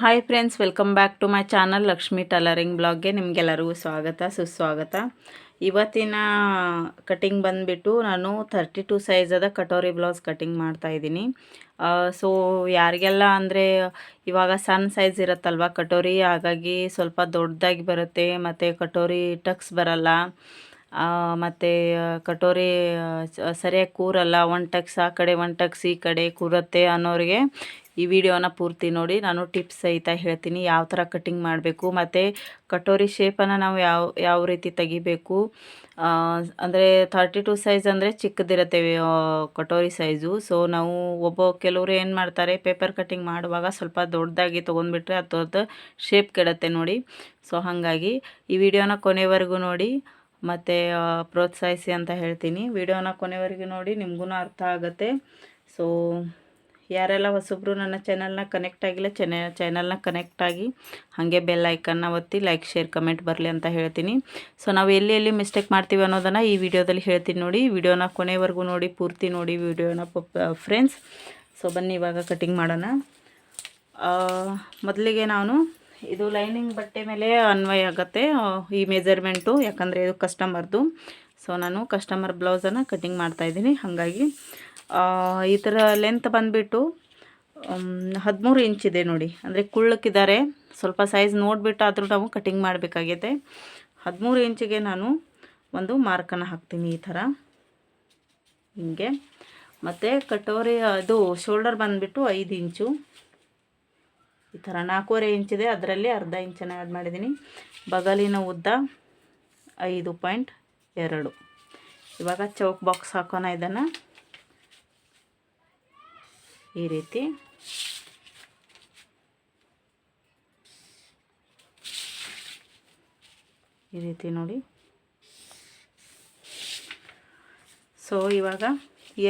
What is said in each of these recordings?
Hi friends welcome back to my channel Lakshmi tailoring ಬ್ಲಾಗ್ಗೆ ನಿಮಗೆಲ್ಲರಿಗೂ ಸ್ವಾಗತ, ಸುಸ್ವಾಗತ. ಇವತ್ತಿನ ಕಟಿಂಗ್ ಬಂದುಬಿಟ್ಟು ನಾನು ಥರ್ಟಿ ಟು ಸೈಜದ ಕಟೋರಿ ಬ್ಲೌಸ್ ಕಟಿಂಗ್ ಮಾಡ್ತಾ ಇದ್ದೀನಿ. ಸೊ ಯಾರಿಗೆಲ್ಲ ಅಂದರೆ ಇವಾಗ ಸಣ್ಣ ಸೈಜ್ ಇರುತ್ತಲ್ವ ಕಟೋರಿ, ಹಾಗಾಗಿ ಸ್ವಲ್ಪ ದೊಡ್ಡದಾಗಿ ಬರುತ್ತೆ, ಮತ್ತು ಕಟೋರಿ ಟಕ್ಸ್ ಬರಲ್ಲ ಮತ್ತು ಕಟೋರಿ ಸರಿಯಾಗಿ ಕೂರಲ್ಲ ಒನ್ ಟಕ್ಸ್ ಆ ಕಡೆ ಒನ್ ಟಕ್ಸ್ ಈ ಕಡೆ ಕೂರುತ್ತೆ ಅನ್ನೋರಿಗೆ ಈ ವಿಡಿಯೋನ ಪೂರ್ತಿ ನೋಡಿ. ನಾನು ಟಿಪ್ಸ್ ಸಹಿತ ಹೇಳ್ತೀನಿ. ಯಾವ ಥರ ಕಟ್ಟಿಂಗ್ ಮಾಡಬೇಕು, ಮತ್ತು ಕಟೋರಿ ಶೇಪನ್ನು ನಾವು ಯಾವ ಯಾವ ರೀತಿ ತೆಗಿಬೇಕು. ಅಂದರೆ ಥರ್ಟಿ ಟು ಸೈಜ್ ಅಂದರೆ ಚಿಕ್ಕದಿರುತ್ತೆ ಕಟೋರಿ ಸೈಜು. ಸೊ, ನಾವು ಒಬ್ಬ ಕೆಲವರು ಏನು ಮಾಡ್ತಾರೆ, ಪೇಪರ್ ಕಟ್ಟಿಂಗ್ ಮಾಡುವಾಗ ಸ್ವಲ್ಪ ದೊಡ್ಡದಾಗಿ ತೊಗೊಂಡ್ಬಿಟ್ರೆ ಅದು ಶೇಪ್ ಕೆಡತ್ತೆ ನೋಡಿ. ಸೊ, ಹಾಗಾಗಿ ಈ ವಿಡಿಯೋನ ಕೊನೆವರೆಗೂ ನೋಡಿ. ಮತ್ತು ಪ್ರೋತ್ಸಾಹಿಸಿ ಅಂತ ಹೇಳ್ತೀನಿ. ವಿಡಿಯೋನ ಕೊನೆವರೆಗೂ ನೋಡಿ ನಿಮಗೂ ಅರ್ಥ ಆಗುತ್ತೆ. ಸೊ ಯಾರೆಲ್ಲ ಹೊಸಬ್ರು ನನ್ನ ಚಾನಲ್ನ ಕನೆಕ್ಟ್ ಆಗಿಲ್ಲ ಚೆನ್ನ ಚಾನಲ್ನ ಕನೆಕ್ಟ್ ಆಗಿ ಹಾಗೆ ಬೆಲ್ ಐಕನ್ನ ಒತ್ತಿ ಲೈಕ್ ಶೇರ್ ಕಮೆಂಟ್ ಬರಲಿ ಅಂತ ಹೇಳ್ತೀನಿ. ಸೊ ನಾವು ಎಲ್ಲಿ ಎಲ್ಲಿ ಮಿಸ್ಟೇಕ್ ಮಾಡ್ತೀವಿ ಅನ್ನೋದನ್ನು ಈ ವಿಡಿಯೋದಲ್ಲಿ ಹೇಳ್ತೀನಿ ನೋಡಿ. ವಿಡಿಯೋನ ಕೊನೆವರೆಗೂ ನೋಡಿ, ಪೂರ್ತಿ ನೋಡಿ ವಿಡಿಯೋನ ಫ್ರೆಂಡ್ಸ್ ಸೊ ಬನ್ನಿ ಇವಾಗ ಕಟಿಂಗ್ ಮಾಡೋಣ. ಮೊದಲಿಗೆ ನಾನು ಇದು ಲೈನಿಂಗ್ ಬಟ್ಟೆ ಮೇಲೆ ಅನ್ವಯ ಆಗುತ್ತೆ ಈ ಮೆಜರ್ಮೆಂಟು ಯಾಕಂದರೆ ಇದು ಕಸ್ಟಮರ್ದು ಸೊ ನಾನು ಕಸ್ಟಮರ್ ಬ್ಲೌಸನ್ನು ಕಟಿಂಗ್ ಮಾಡ್ತಾಯಿದ್ದೀನಿ ಹಾಗಾಗಿ ಈ ಥರ ಲೆಂತ್ ಬಂದುಬಿಟ್ಟು ಹದಿಮೂರು ಇದೆ ನೋಡಿ. ಅಂದರೆ ಕುಳ್ಳಕ್ಕಿದ್ದಾರೆ. ಸ್ವಲ್ಪ ಸೈಜ್ ನೋಡಿಬಿಟ್ಟು ಆದರೂ ನಾವು ಕಟಿಂಗ್ ಮಾಡಬೇಕಾಗಿದೆ ಹದಿಮೂರು ಇಂಚಿಗೆ ನಾನು ಒಂದು ಮಾರ್ಕನ್ನು ಹಾಕ್ತೀನಿ ಈ ಥರ ಹಿಂಗೆ. ಮತ್ತು ಕಟೋರಿ, ಅದು ಶೋಲ್ಡರ್ ಬಂದುಬಿಟ್ಟು ಐದು ಇಂಚು ಈ ಥರ ನಾಲ್ಕೂವರೆ ಇಂಚಿದೆ ಅದರಲ್ಲಿ ಅರ್ಧ ಇಂಚನ್ನು ಆ್ಯಡ್ ಮಾಡಿದ್ದೀನಿ. ಬಗಲಿನ ಉದ್ದ ಐದು ಪಾಯಿಂಟ್ ಎರಡು. ಇವಾಗ ಚೌಕ್ ಬಾಕ್ಸ್ ಹಾಕೋಣ ಇದನ್ನು. ಈ ರೀತಿ. ಈ ರೀತಿ ನೋಡಿ. ಸೊ ಇವಾಗ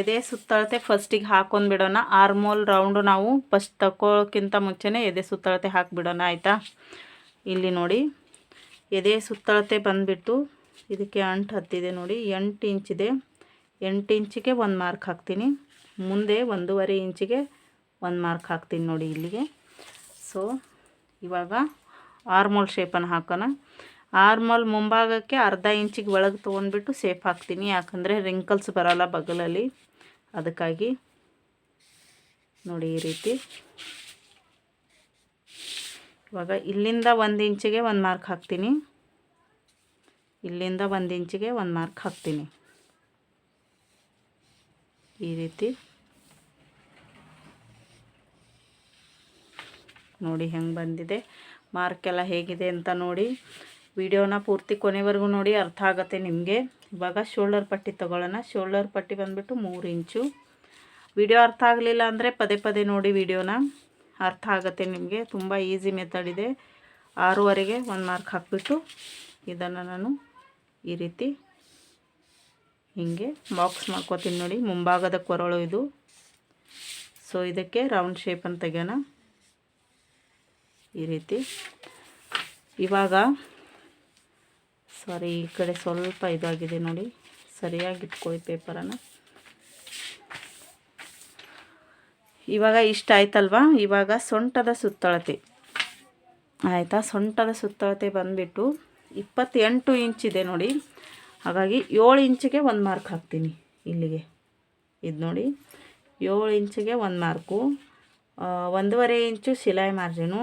ಎದೆ ಸುತ್ತಳತೆ ಫಸ್ಟಿಗೆ ಹಾಕೊಂಡ್ಬಿಡೋಣ ಆರ್ಮೋಲ್ ರೌಂಡು ನಾವು ಫಸ್ಟ್ ತಗೊಳ್ಳೋಕ್ಕಿಂತ ಮುಂಚೆನೇ ಎದೆ ಸುತ್ತಳತೆ ಹಾಕಿಬಿಡೋಣ, ಆಯಿತಾ? ಇಲ್ಲಿ ನೋಡಿ. ಎದೆ ಸುತ್ತಳತೆ ಬಂದುಬಿಟ್ಟು ಇದಕ್ಕೆ ಅಂಟು ಹತ್ತಿದೆ ನೋಡಿ. ಎಂಟು ಇಂಚಿದೆ ಎಂಟು ಇಂಚಿಗೆ ಒಂದು ಮಾರ್ಕ್ ಹಾಕ್ತೀನಿ. ಮುಂದೆ ಒಂದೂವರೆ ಇಂಚಿಗೆ ಒಂದು ಮಾರ್ಕ್ ಹಾಕ್ತೀನಿ ನೋಡಿ ಇಲ್ಲಿಗೆ. ಸೊ ಇವಾಗ ಆರ್ಮೋಲ್ ಶೇಪನ್ನು ಹಾಕೋಣ. ಆರ್ಮೋಲ್ ಮುಂಭಾಗಕ್ಕೆ ಅರ್ಧ ಇಂಚಿಗೆ ಒಳಗೆ ತೊಗೊಂಡ್ಬಿಟ್ಟು ಸೇಫ್ ಹಾಕ್ತೀನಿ. ಯಾಕಂದರೆ ರಿಂಕಲ್ಸ್ ಬರೋಲ್ಲ ಬಗಲಲ್ಲಿ. ಅದಕ್ಕಾಗಿ ನೋಡಿ ಈ ರೀತಿ. ಇವಾಗ ಇಲ್ಲಿಂದ ಒಂದು ಇಂಚಿಗೆ ಒಂದು ಮಾರ್ಕ್ ಹಾಕ್ತೀನಿ. ಇಲ್ಲಿಂದ ಒಂದು ಇಂಚಿಗೆ ಒಂದು ಮಾರ್ಕ್ ಹಾಕ್ತೀನಿ. ಈ ರೀತಿ. ನೋಡಿ ಹೆಂಗೆ ಬಂದಿದೆ. ಮಾರ್ಕೆಲ್ಲ ಹೇಗಿದೆ ಅಂತ ನೋಡಿ. ವಿಡಿಯೋನ ಪೂರ್ತಿ ಕೊನೆವರೆಗೂ ನೋಡಿ, ಅರ್ಥ ಆಗುತ್ತೆ ನಿಮಗೆ. ಇವಾಗ ಶೋಲ್ಡರ್ ಪಟ್ಟಿ ತೊಗೊಳ್ಳೋಣ. ಶೋಲ್ಡರ್ ಪಟ್ಟಿ ಬಂದುಬಿಟ್ಟು ಮೂರು ಇಂಚು. ವಿಡಿಯೋ ಅರ್ಥ ಆಗಲಿಲ್ಲ ಅಂದರೆ ಪದೇ ಪದೇ ನೋಡಿ ವಿಡಿಯೋನ. ಅರ್ಥ ಆಗುತ್ತೆ ನಿಮಗೆ. ತುಂಬ ಈಸಿ ಮೆಥಡ್ ಇದೆ. ಆರೂವರೆಗೆ ಒಂದು ಮಾರ್ಕ್ ಹಾಕಿಬಿಟ್ಟು ಇದನ್ನು ನಾನು ಈ ರೀತಿ ಹೀಗೆ ಬಾಕ್ಸ್ ಮಾಡ್ಕೋತೀನಿ ನೋಡಿ. ಮುಂಭಾಗದ ಕೊರಳು ಇದು. ಸೊ ಇದಕ್ಕೆ ರೌಂಡ್ ಶೇಪನ್ನು ತೆಗೆಯೋಣ. ಈ ರೀತಿ. ಇವಾಗ ಸಾರಿ ಈ ಕಡೆ ಸ್ವಲ್ಪ ಇದಾಗಿದೆ ನೋಡಿ. ಸರಿಯಾಗಿ ಇಟ್ಕೊಳ್ಳಿ ಪೇಪರನ್ನು. ಇವಾಗ ಇಷ್ಟ ಆಯ್ತಲ್ವಾ? ಇವಾಗ ಸೊಂಟದ ಸುತ್ತಳತೆ. ಆಯಿತಾ? ಸೊಂಟದ ಸುತ್ತಳತೆ ಬಂದುಬಿಟ್ಟು ಇಪ್ಪತ್ತೆಂಟು ಇಂಚಿದೆ ನೋಡಿ. ಹಾಗಾಗಿ ಏಳು ಇಂಚಿಗೆ ಒಂದು ಮಾರ್ಕ್ ಹಾಕ್ತೀನಿ ಇಲ್ಲಿಗೆ. ಇದು ನೋಡಿ. ಏಳು ಇಂಚಿಗೆ ಒಂದು ಮಾರ್ಕು. ಒಂದೂವರೆ ಇಂಚು ಸಿಲಾಯಿ ಮಾರ್ಜಿನು.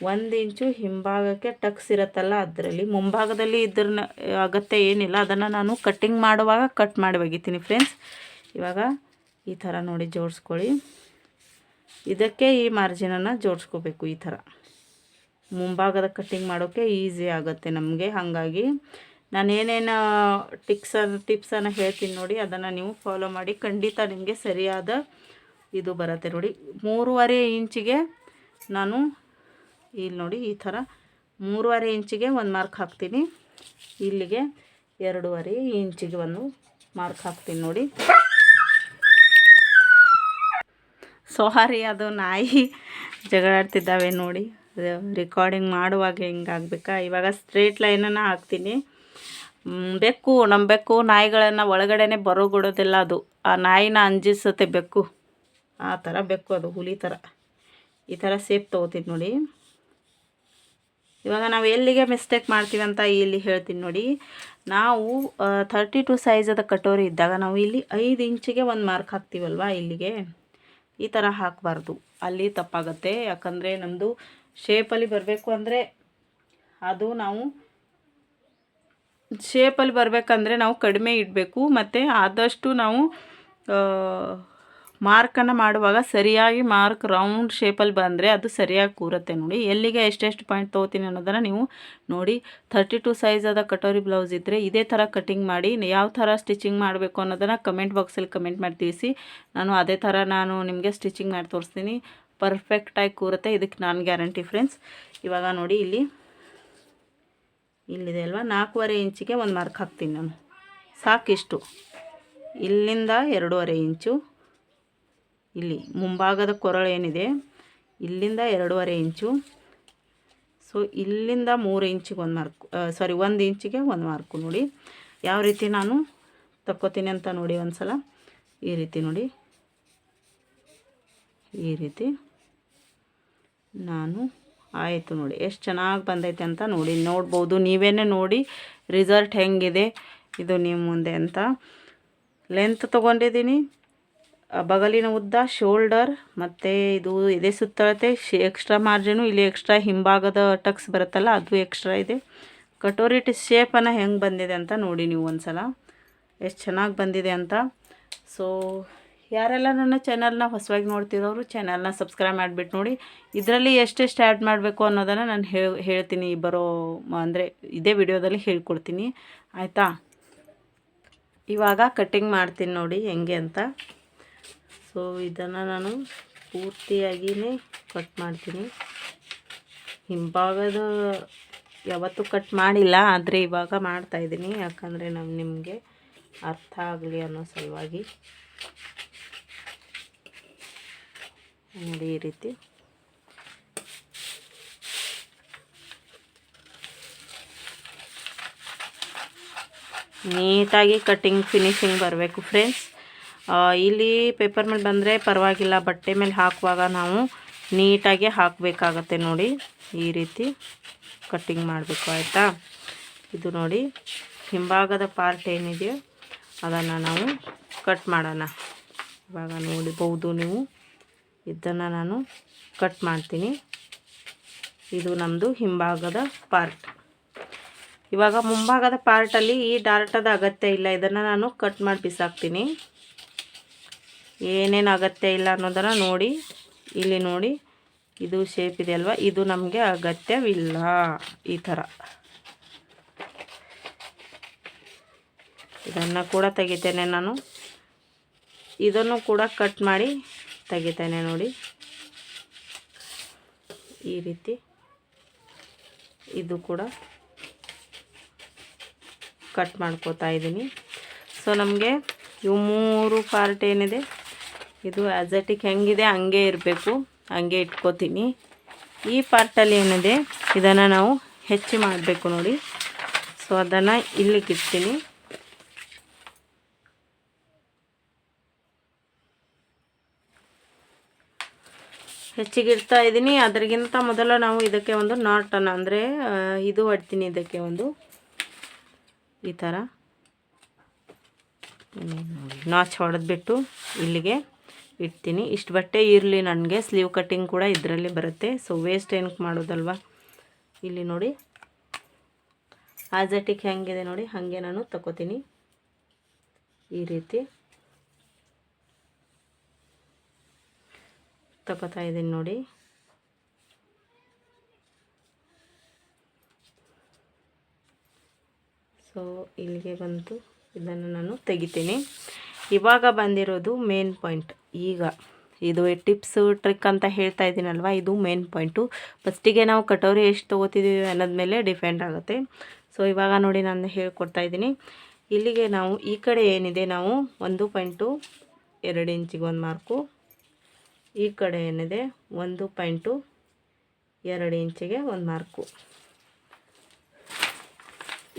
ಒಂದು ಇಂಚು ಹಿಂಭಾಗಕ್ಕೆ ಟಕ್ಸ್ ಇರುತ್ತಲ್ಲ, ಅದರಲ್ಲಿ ಮುಂಭಾಗದಲ್ಲಿ ಇದ್ರ ಅಗತ್ಯ ಏನಿಲ್ಲ, ಅದನ್ನು ನಾನು ಕಟ್ಟಿಂಗ್ ಮಾಡುವಾಗ ಕಟ್ ಮಾಡಿ ಒಗಿತೀನಿ ಫ್ರೆಂಡ್ಸ್ ಇವಾಗ ಈ ಥರ ನೋಡಿ ಜೋಡಿಸ್ಕೊಳ್ಳಿ. ಇದಕ್ಕೆ ಈ ಮಾರ್ಜಿನನ್ನು ಜೋಡಿಸ್ಕೋಬೇಕು ಈ ಥರ. ಮುಂಭಾಗದ ಕಟ್ಟಿಂಗ್ ಮಾಡೋಕ್ಕೆ ಈಸಿ ಆಗುತ್ತೆ ನಮಗೆ, ಹಾಗಾಗಿ ನಾನು ಏನೇನು ಟಿಪ್ಸ್ ಟಿಪ್ಸನ್ನು ಹೇಳ್ತೀನಿ ನೋಡಿ, ಅದನ್ನು ನೀವು ಫಾಲೋ ಮಾಡಿ, ಖಂಡಿತ ನಿಮಗೆ ಸರಿಯಾದ ಇದು ಬರುತ್ತೆ ನೋಡಿ. ಮೂರುವರೆ ಇಂಚಿಗೆ ನಾನು ಇಲ್ಲಿ ನೋಡಿ ಈ ಥರ ಮೂರುವರೆ ಇಂಚಿಗೆ ಒಂದು ಮಾರ್ಕ್ ಹಾಕ್ತೀನಿ. ಇಲ್ಲಿಗೆ ಎರಡೂವರೆ ಇಂಚಿಗೆ ಒಂದು ಮಾರ್ಕ್ ಹಾಕ್ತೀನಿ ನೋಡಿ. ಸಾರಿ, ಅದು ನಾಯಿ ಜಗಳಾಡ್ತಿದ್ದಾವೆ ನೋಡಿ. ರೆಕಾರ್ಡಿಂಗ್ ಮಾಡುವಾಗ ಹಿಂಗಾಗಬೇಕಾ ಇವಾಗ ಸ್ಟ್ರೇಟ್ ಲೈನನ್ನು ಹಾಕ್ತೀನಿ. ಬೆಕ್ಕು ನಮ್ಮ ಬೆಕ್ಕು ನಾಯಿಗಳನ್ನು ಒಳಗಡೆನೆ ಬರೋಗೊಡೋದಿಲ್ಲ ಅದು. ಆ ನಾಯಿನ ಅಂಜಿಸುತ್ತೆ ಬೆಕ್ಕು. ಆ ಥರ ಬೆಕ್ಕು ಅದು ಹುಲಿ ಥರ. ಈ ಥರ ಸೇಫ್ ತೊಗೋತೀನಿ ನೋಡಿ. ಇವಾಗ ನಾವು ಎಲ್ಲಿಗೆ ಮಿಸ್ಟೇಕ್ ಮಾಡ್ತೀವಿ ಅಂತ ಇಲ್ಲಿ ಹೇಳ್ತೀನಿ ನೋಡಿ. ನಾವು ಥರ್ಟಿ ಟು ಸೈಜದ ಕಟೋರಿ ಇದ್ದಾಗ ನಾವು ಇಲ್ಲಿ ಐದು ಇಂಚಿಗೆ ಒಂದು ಮಾರ್ಕ್ ಹಾಕ್ತೀವಲ್ವ ಇಲ್ಲಿಗೆ? ಈ ಥರ ಹಾಕಬಾರ್ದು. ಅಲ್ಲಿ ತಪ್ಪಾಗುತ್ತೆ. ಯಾಕಂದರೆ ನಮ್ಮದು ಶೇಪಲ್ಲಿ ಬರಬೇಕು ಅಂದರೆ ಅದು ನಾವು ಶೇಪಲ್ಲಿ ಬರಬೇಕಂದ್ರೆ ನಾವು ಕಡಿಮೆ ಇಡಬೇಕು. ಮತ್ತು ಆದಷ್ಟು ನಾವು ಮಾರ್ಕನ್ನು ಮಾಡುವಾಗ ಸರಿಯಾಗಿ ಮಾರ್ಕ್ ರೌಂಡ್ ಶೇಪಲ್ಲಿ ಬಂದರೆ ಅದು ಸರಿಯಾಗಿ ಕೂರುತ್ತೆ ನೋಡಿ. ಎಲ್ಲಿಗೆ ಎಷ್ಟೆಷ್ಟು ಪಾಯಿಂಟ್ ತೊಗೋತೀನಿ ಅನ್ನೋದನ್ನು ನೀವು ನೋಡಿ. ಥರ್ಟಿ ಟು ಸೈಜಾದ ಕಟೋರಿ ಬ್ಲೌಸ್ ಇದ್ದರೆ ಇದೇ ಥರ ಕಟಿಂಗ್ ಮಾಡಿ, ಯಾವ ಥರ ಸ್ಟಿಚಿಂಗ್ ಮಾಡಬೇಕು ಅನ್ನೋದನ್ನು ಕಮೆಂಟ್ ಬಾಕ್ಸಲ್ಲಿ ಕಮೆಂಟ್ ಮಾಡಿ ತಿಳಿಸಿ. ನಾನು ಅದೇ ಥರ ನಾನು ನಿಮಗೆ ಸ್ಟಿಚಿಂಗ್ ಮಾಡಿ ತೋರಿಸ್ತೀನಿ. ಪರ್ಫೆಕ್ಟಾಗಿ ಕೂರುತ್ತೆ. ಇದಕ್ಕೆ ನಾನು ಗ್ಯಾರಂಟಿ ಫ್ರೆಂಡ್ಸ್. ಇವಾಗ ನೋಡಿ ಇಲ್ಲಿ. ಇಲ್ಲಿದೆ ಅಲ್ವಾ? ನಾಲ್ಕೂವರೆ ಇಂಚಿಗೆ ಒಂದು ಮಾರ್ಕ್ ಹಾಕ್ತೀನಿ ನಾನು. ಸಾಕಿಷ್ಟು. ಇಲ್ಲಿಂದ ಎರಡೂವರೆ ಇಂಚು. ಇಲ್ಲಿ ಮುಂಭಾಗದ ಕೊರಳು ಏನಿದೆ? ಇಲ್ಲಿಂದ ಎರಡೂವರೆ ಇಂಚು. ಸೊ ಇಲ್ಲಿಂದ ಮೂರು ಇಂಚಿಗೆ ಒಂದು ಮಾರ್ಕ್ ಸಾರಿ ಒಂದು ಇಂಚಿಗೆ ಒಂದು ಮಾರ್ಕು ನೋಡಿ. ಯಾವ ರೀತಿ ನಾನು ತಕ್ಕೋತೀನಿ ಅಂತ ನೋಡಿ ಒಂದು ಸಲ ಈ ರೀತಿ ನೋಡಿ. ಈ ರೀತಿ ನಾನು ಆಯಿತು ನೋಡಿ. ಎಷ್ಟು ಚೆನ್ನಾಗಿ ಬಂದೈತೆ ಅಂತ ನೋಡಿ. ನೋಡ್ಬೋದು. ನೀವೇ ನೋಡಿ ರಿಸಲ್ಟ್ ಹೆಂಗಿದೆ, ಇದು ನಿಮ್ಮ ಮುಂದೆ ಅಂತ. ಲೆಂತ್ ತೊಗೊಂಡಿದ್ದೀನಿ. ಬಗಲಿನ ಉದ್ದ, ಶೋಲ್ಡರ್, ಮತ್ತು ಇದು ಎದೆ ಸುತ್ತಳತೆ, ಶೇ ಎಕ್ಸ್ಟ್ರಾ ಮಾರ್ಜಿನು ಇಲ್ಲಿ ಎಕ್ಸ್ಟ್ರಾ ಹಿಂಭಾಗದ ಟಕ್ಸ್ ಬರುತ್ತಲ್ಲ, ಅದು ಎಕ್ಸ್ಟ್ರಾ ಇದೆ. ಕಟೋರಿಟಿ ಶೇಪನ್ನು ಹೆಂಗೆ ಬಂದಿದೆ ಅಂತ ನೋಡಿ ನೀವು ಒಂದು ಸಲ ಎಷ್ಟು ಚೆನ್ನಾಗಿ ಬಂದಿದೆ ಅಂತ. ಸೊ ಯಾರೆಲ್ಲ ನನ್ನ ಚಾನಲ್ನ ಹೊಸವಾಗಿ ನೋಡ್ತಿರೋರು ಚಾನಲ್ನ ಸಬ್ಸ್ಕ್ರೈಬ್ ಮಾಡಿಬಿಟ್ಟು ನೋಡಿ. ಇದರಲ್ಲಿ ಎಷ್ಟೆಷ್ಟು ಆ್ಯಡ್ ಮಾಡಬೇಕು ಅನ್ನೋದನ್ನು ನಾನು ಹೇಳ್ತೀನಿ. ಬರೋ, ಅಂದರೆ ಇದೇ ವಿಡಿಯೋದಲ್ಲಿ ಹೇಳ್ಕೊಡ್ತೀನಿ. ಆಯಿತಾ? ಇವಾಗ ಕಟ್ಟಿಂಗ್ ಮಾಡ್ತೀನಿ ನೋಡಿ, ಹೆಂಗೆ ಅಂತ. ಸೊ, ಇದನ್ನು ನಾನು ಪೂರ್ತಿಯಾಗಿಯೇ ಕಟ್ ಮಾಡ್ತೀನಿ. ಹಿಂಭಾಗದ ಯಾವತ್ತೂ ಕಟ್ ಮಾಡಿಲ್ಲ, ಆದರೆ ಇವಾಗ ಮಾಡ್ತಾಯಿದ್ದೀನಿ ಯಾಕಂದರೆ ನಾವು ನಿಮಗೆ ಅರ್ಥ ಆಗಲಿ ಅನ್ನೋ ಸಲುವಾಗಿ. ನೋಡಿ ಈ ರೀತಿ. ನೀಟಾಗಿ ಕಟಿಂಗ್ ಫಿನಿಶಿಂಗ್ ಬರಬೇಕು ಫ್ರೆಂಡ್ಸ್ ಇಲ್ಲಿ ಪೇಪರ್ ಮೇಲೆ ಬಂದರೆ ಪರವಾಗಿಲ್ಲ, ಬಟ್ಟೆ ಮೇಲೆ ಹಾಕುವಾಗ ನಾವು ನೀಟಾಗಿ ಹಾಕಬೇಕಾಗತ್ತೆ ನೋಡಿ. ಈ ರೀತಿ ಕಟ್ಟಿಂಗ್ ಮಾಡಬೇಕು, ಆಯಿತಾ? ಇದು ನೋಡಿ, ಹಿಂಭಾಗದ ಪಾರ್ಟ್ ಏನಿದೆಯೋ ಅದನ್ನು ನಾವು ಕಟ್ ಮಾಡೋಣ. ಇವಾಗ ನೋಡಬಹುದು ನೀವು, ಇದನ್ನು ನಾನು ಕಟ್ ಮಾಡ್ತೀನಿ. ಇದು ನಮ್ಮದು ಹಿಂಭಾಗದ ಪಾರ್ಟ್ ಇವಾಗ ಮುಂಭಾಗದ ಪಾರ್ಟಲ್ಲಿ ಈ ಡಾರ್ಟದ ಅಗತ್ಯ ಇಲ್ಲ, ಇದನ್ನು ನಾನು ಕಟ್ ಮಾಡಿ ಬಿಸಾಕ್ತೀನಿ. ಏನೇನು ಅಗತ್ಯ ಇಲ್ಲ ಅನ್ನೋದನ್ನು ನೋಡಿ, ಇಲ್ಲಿ ನೋಡಿ, ಇದು ಶೇಪ್ ಇದೆ ಅಲ್ವಾ? ಇದು ನಮಗೆ ಅಗತ್ಯವಿಲ್ಲ ಈ ಥರ. ಇದನ್ನು ಕೂಡ ತೆಗಿತೇನೆ ನಾನು. ಇದನ್ನು ಕೂಡ ಕಟ್ ಮಾಡಿ ತೆಗಿತೇನೆ ನೋಡಿ. ಈ ರೀತಿ ಇದು ಕೂಡ ಕಟ್ ಮಾಡ್ಕೋತಾ ಇದ್ದೀನಿ. ಸೊ ನಮಗೆ ಇವು ಮೂರು ಪಾರ್ಟ್ ಏನಿದೆ? ಇದು ಅಜಟಿಕ್ ಹೆಂಗಿದೆ, ಹಂಗೆ ಇರಬೇಕು. ಹಂಗೆ ಇಟ್ಕೋತೀನಿ. ಈ ಪಾರ್ಟಲ್ಲಿ ಏನಿದೆ, ಇದನ್ನು ನಾವು ಹೆಚ್ಚು ಮಾಡಬೇಕು ನೋಡಿ. ಸೊ ಅದನ್ನು ಇಲ್ಲಿಗೆ ಇಡ್ತೀನಿ. ಹೆಚ್ಚಿಗೆ ಇಡ್ತಾ ಇದ್ದೀನಿ ಅದರಿಗಿಂತ ಮೊದಲು ನಾವು ಇದಕ್ಕೆ ಒಂದು ನಾಟನ್ನು ಅಂದರೆ ಇದು ಹೊಡ್ತೀನಿ ಇದಕ್ಕೆ ಒಂದು. ಈ ಥರ ನಾಚ್ ಹೊಡೆದ್ಬಿಟ್ಟು ಇಲ್ಲಿಗೆ ಇಡ್ತೀನಿ. ಇಷ್ಟು ಬಟ್ಟೆ ಇರಲಿ ನನಗೆ. ಸ್ಲೀವ್ ಕಟ್ಟಿಂಗ್ ಕೂಡ ಇದರಲ್ಲಿ ಬರುತ್ತೆ. ಸೊ ವೇಸ್ಟ್ ಏನಕ್ಕೆ ಮಾಡೋದಲ್ವ? ಇಲ್ಲಿ ನೋಡಿ. ಆಜಟಿಕ್ ಹೆಂಗಿದೆ ನೋಡಿ. ಹಾಗೆ ನಾನು ತಗೋತೀನಿ ಈ ರೀತಿ. ತಗೋತಾ ಇದ್ದೀನಿ ನೋಡಿ. ಸೊ ಇಲ್ಲಿಗೆ ಬಂತು ಇದನ್ನು ನಾನು ತೆಗಿತೀನಿ. ಇವಾಗ ಬಂದಿರೋದು ಮೇನ್ ಪಾಯಿಂಟ್ ಈಗ ಇದು ಟಿಪ್ಸು ಟ್ರಿಕ್ ಅಂತ ಹೇಳ್ತಾ ಇದ್ದೀನಲ್ವ? ಇದು ಮೇನ್ ಪಾಯಿಂಟು ಫಸ್ಟಿಗೆ ನಾವು ಕಟೋರಿ ಎಷ್ಟು ತೊಗೋತಿದ್ದೀವಿ ಅನ್ನೋದ ಮೇಲೆ ಡಿಪೆಂಡ್ ಆಗುತ್ತೆ. ಸೊ ಇವಾಗ ನೋಡಿ ನಾನು ಹೇಳ್ಕೊಡ್ತಾ ಇದ್ದೀನಿ. ಇಲ್ಲಿಗೆ ನಾವು ಈ ಕಡೆ ಏನಿದೆ? ನಾವು ಒಂದು ಪಾಯಿಂಟು ಎರಡು ಇಂಚಿಗೆ ಒಂದು ಮಾರ್ಕು ಈ ಕಡೆ ಏನಿದೆ? ಒಂದು ಪಾಯಿಂಟು ಎರಡು ಇಂಚಿಗೆ ಒಂದು ಮಾರ್ಕು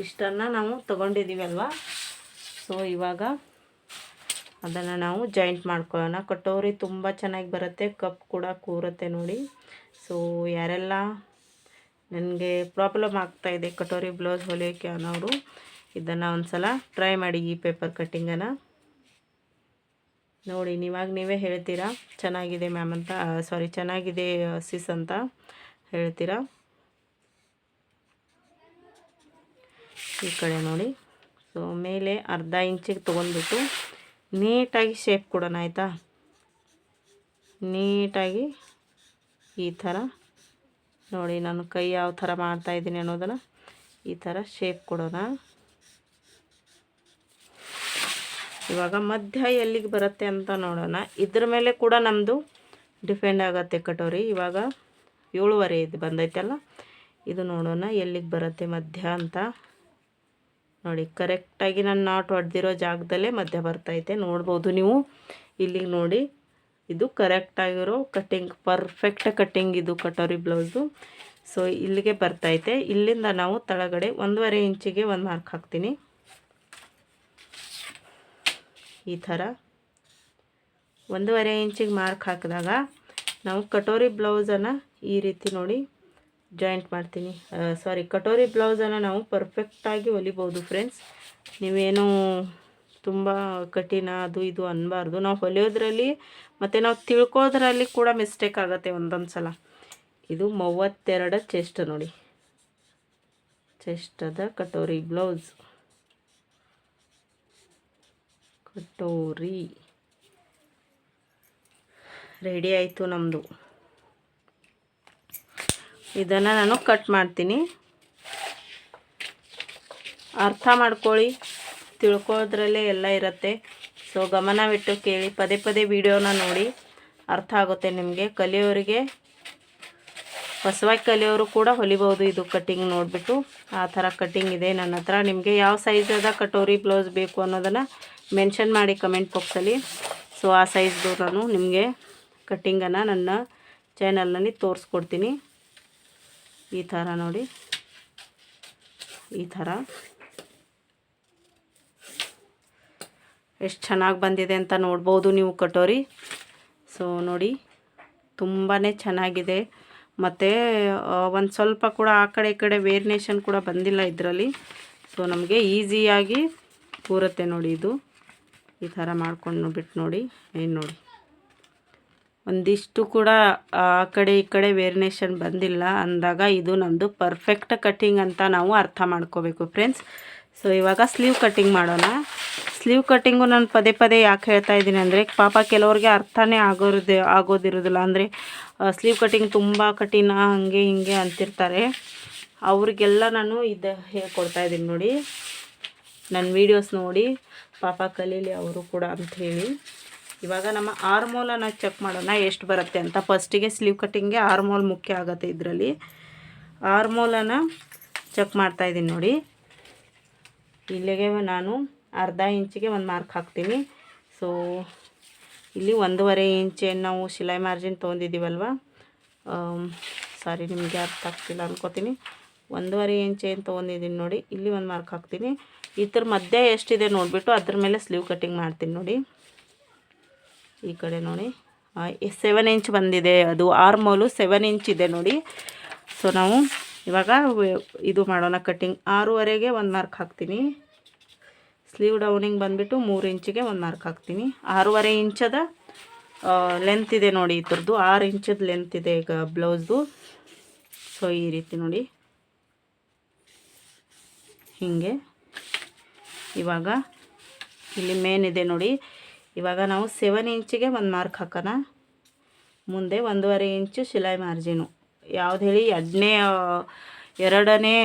ಇಷ್ಟನ್ನು ನಾವು ತೊಗೊಂಡಿದ್ದೀವಲ್ವ? ಸೊ ಇವಾಗ ಅದನ್ನು ನಾವು ಜಾಯಿಂಟ್ ಮಾಡ್ಕೊಳ್ಳೋಣ. ಕಟೋರಿ ತುಂಬ ಚೆನ್ನಾಗಿ ಬರುತ್ತೆ. ಕಪ್ ಕೂಡ ಕೂರುತ್ತೆ ನೋಡಿ. ಸೊ ಯಾರೆಲ್ಲ ನನಗೆ ಪ್ರಾಬ್ಲಮ್ ಆಗ್ತಾಯಿದೆ ಕಟೋರಿ ಬ್ಲೌಸ್ ಹೊಲಿಯೋಕ್ಕೆ ಅನ್ನೋರು ಇದನ್ನು ಒಂದು ಸಲ ಟ್ರೈ ಮಾಡಿ ಈ ಪೇಪರ್ ಕಟ್ಟಿಂಗನ್ನು ನೋಡಿ, ನೀವಾಗ ನೀವೇ ಹೇಳ್ತೀರಾ? ಚೆನ್ನಾಗಿದೆ ಮ್ಯಾಮ್ ಅಂತ ಸಾರಿ ಚೆನ್ನಾಗಿದೆ ಸಿಸ್ ಅಂತ ಹೇಳ್ತೀರಾ? ಈ ಕಡೆ ನೋಡಿ. ಸೊ ಮೇಲೆ ಅರ್ಧ ಇಂಚಿಗೆ ತೊಗೊಂಡ್ಬಿಟ್ಟು ನೀಟಾಗಿ ಶೇಪ್ ಕೊಡೋಣ, ಆಯಿತಾ? ನೀಟಾಗಿ ಈ ಥರ. ನೋಡಿ, ನಾನು ಕೈ ಯಾವ ಥರ ಮಾಡ್ತಾಯಿದ್ದೀನಿ ಅನ್ನೋದನ್ನು ಈ ಥರ ಶೇಪ್ ಕೊಡೋಣ. ಇವಾಗ ಮಧ್ಯ ಎಲ್ಲಿಗೆ ಬರುತ್ತೆ ಅಂತ ನೋಡೋಣ. ಇದ್ರ ಮೇಲೆ ಕೂಡ ನಮ್ಮದು ಡಿಪೆಂಡ್ ಆಗುತ್ತೆ ಕಟೋರಿ. ಇವಾಗ ಏಳುವರೆ ಇದು ಬಂದೈತಲ್ಲ, ಇದು ನೋಡೋಣ ಎಲ್ಲಿಗೆ ಬರುತ್ತೆ ಮಧ್ಯ ಅಂತ. ನೋಡಿ ಕರೆಕ್ಟಾಗಿ ನಾನು ನಾಟ್ ಹೊಡೆದಿರೋ ಜಾಗದಲ್ಲೇ ಮಧ್ಯ ಬರ್ತೈತೆ, ನೋಡ್ಬೋದು ನೀವು. ಇಲ್ಲಿಗೆ ನೋಡಿ, ಇದು ಕರೆಕ್ಟಾಗಿರೋ ಕಟ್ಟಿಂಗ್ ಪರ್ಫೆಕ್ಟ್ ಕಟ್ಟಿಂಗ್ ಇದು ಕಟೋರಿ ಬ್ಲೌಸು ಸೊ ಇಲ್ಲಿಗೆ ಬರ್ತೈತೆ. ಇಲ್ಲಿಂದ ನಾವು ತಳಗಡೆ ಒಂದೂವರೆ ಇಂಚಿಗೆ ಒಂದು ಮಾರ್ಕ್ ಹಾಕ್ತೀನಿ. ಈ ಥರ. ಒಂದೂವರೆ ಇಂಚಿಗೆ ಮಾರ್ಕ್ ಹಾಕಿದಾಗ ನಾವು ಕಟೋರಿ ಬ್ಲೌಸನ್ನು ಈ ರೀತಿ ನೋಡಿ ಜಾಯಿಂಟ್ ಮಾಡ್ತೀನಿ. ಸಾರಿ ಕಟೋರಿ ಬ್ಲೌಸನ್ನು ನಾವು ಪರ್ಫೆಕ್ಟಾಗಿ ಹೊಲಿಬೋದು ಫ್ರೆಂಡ್ಸ್ ನೀವೇನು ತುಂಬ ಕಠಿಣ, ಅದು ಇದು ಅನ್ನಬಾರ್ದು ನಾವು ಹೊಲಿಯೋದ್ರಲ್ಲಿ ಮತ್ತು ನಾವು ತಿಳ್ಕೋದ್ರಲ್ಲಿ ಕೂಡ ಮಿಸ್ಟೇಕ್ ಆಗುತ್ತೆ ಒಂದೊಂದು ಸಲ ಇದು ಮೂವತ್ತೆರಡು ಚೆಸ್ಟ್ ನೋಡಿ. ಚೆಸ್ಟದ ಕಟೋರಿ ಬ್ಲೌಸ್ ಕಟೋರಿ. ರೆಡಿ ಆಯಿತು ನಮ್ಮದು ಇದನ್ನು ನಾನು ಕಟ್ ಮಾಡ್ತೀನಿ. ಅರ್ಥ ಮಾಡ್ಕೊಳ್ಳಿ. ತಿಳ್ಕೊಳ್ಳೋದ್ರಲ್ಲೇ ಎಲ್ಲ ಇರುತ್ತೆ. ಸೊ ಗಮನವಿಟ್ಟು ಕೇಳಿ. ಪದೇ ಪದೇ ವಿಡಿಯೋನ ನೋಡಿ. ಅರ್ಥ ಆಗುತ್ತೆ ನಿಮಗೆ. ಕಲಿಯೋರಿಗೆ, ಹೊಸವಾಗಿ ಕಲಿಯೋರು ಕೂಡ ಹೊಲಿಬೋದು ಇದು ಕಟ್ಟಿಂಗ್ ನೋಡಿಬಿಟ್ಟು. ಆ ಥರ ಕಟ್ಟಿಂಗ್ ಇದೆ ನನ್ನ ಹತ್ರ. ನಿಮಗೆ ಯಾವ ಸೈಜದ ಕಟೋರಿ ಬ್ಲೌಸ್ ಬೇಕು ಅನ್ನೋದನ್ನು ಮೆನ್ಷನ್ ಮಾಡಿ ಕಮೆಂಟ್ ಬಾಕ್ಸಲ್ಲಿ ಸೊ ಆ ಸೈಜ್ದು ನಾನು ನಿಮಗೆ ಕಟ್ಟಿಂಗನ್ನು ನನ್ನ ಚಾನಲ್ನಲ್ಲಿ ತೋರಿಸ್ಕೊಡ್ತೀನಿ. ಈ ಥರ ನೋಡಿ. ಈ ಥರ. ಎಷ್ಟು ಚೆನ್ನಾಗಿ ಬಂದಿದೆ ಅಂತ ನೋಡ್ಬೋದು ನೀವು ಕಟೋರಿ. ಸೊ ನೋಡಿ ತುಂಬಾ ಚೆನ್ನಾಗಿದೆ. ಮತ್ತು ಒಂದು ಸ್ವಲ್ಪ ಕೂಡ ಆ ಕಡೆ ಈ ಕಡೆ ವೇರಿನೇಷನ್ ಕೂಡ ಬಂದಿಲ್ಲ ಇದರಲ್ಲಿ. ಸೊ ನಮಗೆ ಈಸಿಯಾಗಿ ಕೂರುತ್ತೆ ನೋಡಿ ಇದು. ಈ ಥರ ಮಾಡ್ಕೊಂಡು ಬಿಟ್ಟು ನೋಡಿ, ಏನು ನೋಡಿ. ಒಂದಿಷ್ಟು ಕೂಡ, ಆ ಕಡೆ ಈ ಕಡೆ ವೇರಿನೇಷನ್ ಬಂದಿಲ್ಲ. ಅಂದಾಗ ಇದು ನಮ್ಮದು ಪರ್ಫೆಕ್ಟ್ ಕಟ್ಟಿಂಗ್ ಅಂತ ನಾವು ಅರ್ಥ ಮಾಡ್ಕೋಬೇಕು ಫ್ರೆಂಡ್ಸ್ ಸೊ ಇವಾಗ ಸ್ಲೀವ್ ಕಟ್ಟಿಂಗ್ ಮಾಡೋಣ. ಸ್ಲೀವ್ ಕಟ್ಟಿಂಗು ನಾನು ಪದೇ ಪದೇ ಯಾಕೆ ಹೇಳ್ತಾ ಇದ್ದೀನಿ ಅಂದರೆ, ಪಾಪ ಕೆಲವ್ರಿಗೆ ಅರ್ಥನೇ ಆಗೋದೇ ಆಗೋದಿರೋದಿಲ್ಲ. ಅಂದರೆ ಸ್ಲೀವ್ ಕಟ್ಟಿಂಗ್ ತುಂಬ ಕಠಿಣ, ಹಾಗೆ ಹಿಂಗೆ ಅಂತಿರ್ತಾರೆ. ಅವ್ರಿಗೆಲ್ಲ ನಾನು ಇದು ಹೇಳ್ಕೊಡ್ತಾ ಇದ್ದೀನಿ ನೋಡಿ. ನನ್ನ ವೀಡಿಯೋಸ್ ನೋಡಿ. ಪಾಪ ಕಲೀಲಿ ಅವರು ಕೂಡ ಅಂತ ಹೇಳಿ ಇವಾಗ ನಮ್ಮ ಆರ್ಮೋಲನ್ನು ಚೆಕ್ ಮಾಡೋಣ ಎಷ್ಟು ಬರುತ್ತೆ ಅಂತ. ಫಸ್ಟಿಗೆ ಸ್ಲೀವ್ ಕಟ್ಟಿಂಗ್ಗೆ ಆರ್ಮೋಲ್ ಮುಖ್ಯ ಆಗುತ್ತೆ ಇದರಲ್ಲಿ. ಆರ್ಮೋಲನ್ನು ಚೆಕ್ ಮಾಡ್ತಾಯಿದ್ದೀನಿ ನೋಡಿ. ಇಲ್ಲಿಗೆ ನಾನು ಅರ್ಧ ಇಂಚಿಗೆ ಒಂದು ಮಾರ್ಕ್ ಹಾಕ್ತೀನಿ. ಸೊ ಇಲ್ಲಿ ಒಂದೂವರೆ ಇಂಚೇನು ನಾವು ಶಿಲೈ ಮಾರ್ಜಿನ್ ತೊಗೊಂಡಿದ್ದೀವಲ್ವ? ಸಾರಿ ನಿಮಗೆ ಅರ್ಥ ಆಗ್ತಿಲ್ಲ ಅನ್ಕೋತೀನಿ. ಒಂದೂವರೆ ಇಂಚ್ ಏನು ತೊಗೊಂಡಿದ್ದೀನಿ ನೋಡಿ. ಇಲ್ಲಿ ಒಂದು ಮಾರ್ಕ್ ಹಾಕ್ತೀನಿ. ಇದ್ರ ಮಧ್ಯೆ ಎಷ್ಟಿದೆ ನೋಡಿಬಿಟ್ಟು ಅದ್ರ ಮೇಲೆ ಸ್ಲೀವ್ ಕಟ್ಟಿಂಗ್ ಮಾಡ್ತೀನಿ ನೋಡಿ. ಈ ಕಡೆ ನೋಡಿ. ಸೆವೆನ್ ಇಂಚ್ ಬಂದಿದೆ ಅದು. ಆರ್ಮೋಲು ಸೆವೆನ್ ಇಂಚ್ ಇದೆ ನೋಡಿ. ಸೊ ನಾವು ಇವಾಗ ಇದು ಮಾಡೋಣ ಕಟ್ಟಿಂಗ್ ಆರೂವರೆಗೆ ಒಂದು ಮಾರ್ಕ್ ಹಾಕ್ತೀನಿ. ಸ್ಲೀವ್ ಡೌನಿಂಗ್ ಬಂದುಬಿಟ್ಟು ಮೂರು ಇಂಚಿಗೆ ಒಂದು ಮಾರ್ಕ್ ಹಾಕ್ತೀನಿ. ಆರೂವರೆ ಇಂಚದ ಲೆಂತ್ ಇದೆ ನೋಡಿ ಇದ್ರದ್ದು. ಆರು ಇಂಚದ ಲೆಂತ್ ಇದೆ ಈಗ ಬ್ಲೌಸ್ದು ಸೊ ಈ ರೀತಿ ನೋಡಿ. ಹೀಗೆ. ಇವಾಗ ಇಲ್ಲಿ ಮೇನ್ ಇದೆ ನೋಡಿ. ಇವಾಗ ನಾವು ಸೆವೆನ್ ಇಂಚಿಗೆ ಒಂದು ಮಾರ್ಕ್ ಹಾಕೋಣ. ಮುಂದೆ ಒಂದೂವರೆ ಇಂಚು ಶಿಲಾಯಿ ಮಾರ್ಜಿನು ಯಾವ್ದು ಹೇಳಿ ಎರಡನೇ ಎರಡನೇ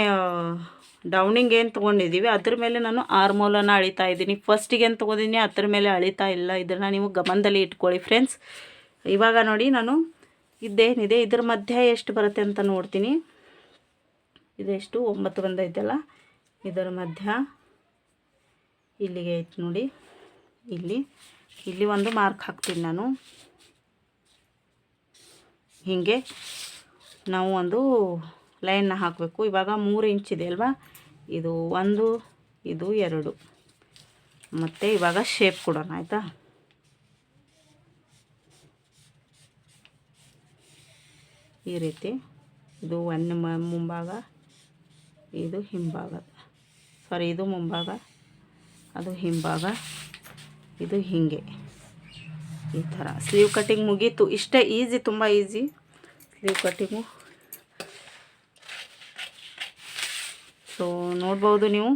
ಡೌನಿಂಗ್ ಏನು ತೊಗೊಂಡಿದ್ದೀವಿ ಅದ್ರ ಮೇಲೆ ನಾನು ಆರ್ಮೋಲನ್ನು ಅಳಿತಾ ಇದ್ದೀನಿ. ಫಸ್ಟಿಗೆ ಏನು ತೊಗೊಂಡಿದ್ದೀನಿ, ಅದ್ರ ಮೇಲೆ ಅಳಿತಾ ಇಲ್ಲ. ಇದನ್ನು ನೀವು ಗಮನದಲ್ಲಿ ಇಟ್ಕೊಳ್ಳಿ ಫ್ರೆಂಡ್ಸ್ ಇವಾಗ ನೋಡಿ ನಾನು ಇದೇನಿದೆ ಇದ್ರ ಮಧ್ಯೆ ಎಷ್ಟು ಬರುತ್ತೆ ಅಂತ ನೋಡ್ತೀನಿ. ಇದೆಷ್ಟು? ಒಂಬತ್ತು ಬಂದೈತಲ್ಲ? ಇದರ ಮಧ್ಯ ಇಲ್ಲಿಗೆ ಐತೆ ನೋಡಿ. ಇಲ್ಲಿ. ಇಲ್ಲಿ ಒಂದು ಮಾರ್ಕ್ ಹಾಕ್ತೀನಿ ನಾನು. ಹೀಗೆ ನಾವು ಒಂದು ಲೈನ್ನ ಹಾಕಬೇಕು. ಇವಾಗ ಮೂರು ಇದೆ ಅಲ್ವಾ? ಇದು ಒಂದು, ಇದು ಎರಡು. ಮತ್ತು ಇವಾಗ ಶೇಪ್ ಕೊಡೋಣ, ಆಯಿತಾ? ಈ ರೀತಿ. ಇದು ಒಂದು ಮುಂಭಾಗ, ಇದು ಹಿಂಭಾಗ. ಸಾರಿ ಇದು ಮುಂಭಾಗ, ಅದು ಹಿಂಭಾಗ. ಇದು ಹೀಗೆ. ಈ ಥರ. ಸ್ಲೀವ್ ಕಟ್ಟಿಂಗ್ ಮುಗೀತು. ಇಷ್ಟೇ ಈಸಿ ತುಂಬ ಈಸಿ ಸ್ಲೀವ್ ಕಟ್ಟಿಂಗು ಸೊ ನೋಡ್ಬೋದು ನೀವು.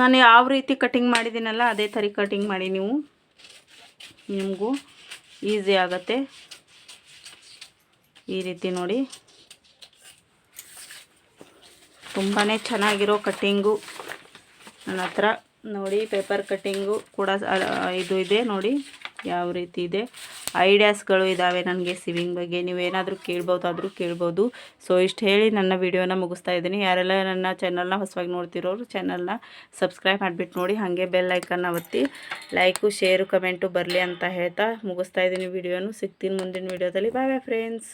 ನಾನು ಯಾವ ರೀತಿ ಕಟ್ಟಿಂಗ್ ಮಾಡಿದ್ದೀನಲ್ಲ, ಅದೇ ಥರ ಕಟ್ಟಿಂಗ್ ಮಾಡಿ ನೀವು. ನಿಮಗೂ ಈಸಿ ಆಗತ್ತೆ. ಈ ರೀತಿ ನೋಡಿ. ತುಂಬಾ ಚೆನ್ನಾಗಿರೋ ಕಟ್ಟಿಂಗು. ನನ್ನ ಹತ್ರ ನೋಡಿ, ಪೇಪರ್ ಕಟ್ಟಿಂಗು ಕೂಡ ಇದು ಇದೆ ನೋಡಿ, ಯಾವ ರೀತಿ ಇದೆ. ಐಡಿಯಾಸ್ಗಳು ಇದ್ದಾವೆ ನನಗೆ ಸಿವಿಂಗ್ ಬಗ್ಗೆ. ನೀವೇನಾದರೂ ಕೇಳ್ಬೋದಾದರೂ ಕೇಳ್ಬೋದು. ಸೊ, ಇಷ್ಟು ಹೇಳಿ ನನ್ನ ವಿಡಿಯೋನ ಮುಗಿಸ್ತಾ ಇದ್ದೀನಿ. ಯಾರೆಲ್ಲ ನನ್ನ ಚಾನಲ್ನ ಹೊಸವಾಗಿ ನೋಡ್ತಿರೋರು ಚಾನಲ್ನ ಸಬ್ಸ್ಕ್ರೈಬ್ ಮಾಡಿಬಿಟ್ಟು ನೋಡಿ, ಹಾಗೆ ಬೆಲ್ ಐಕನ್ನ ಒತ್ತಿ. ಲೈಕು ಶೇರು ಕಮೆಂಟು ಬರಲಿ ಅಂತ ಹೇಳ್ತಾ ಮುಗಿಸ್ತಾ ಇದ್ದೀನಿ ವಿಡಿಯೋನು. ಸಿಗ್ತೀನಿ ಮುಂದಿನ ವಿಡಿಯೋದಲ್ಲಿ. ಬಾಯ್ ಬಾಯ್ ಫ್ರೆಂಡ್ಸ್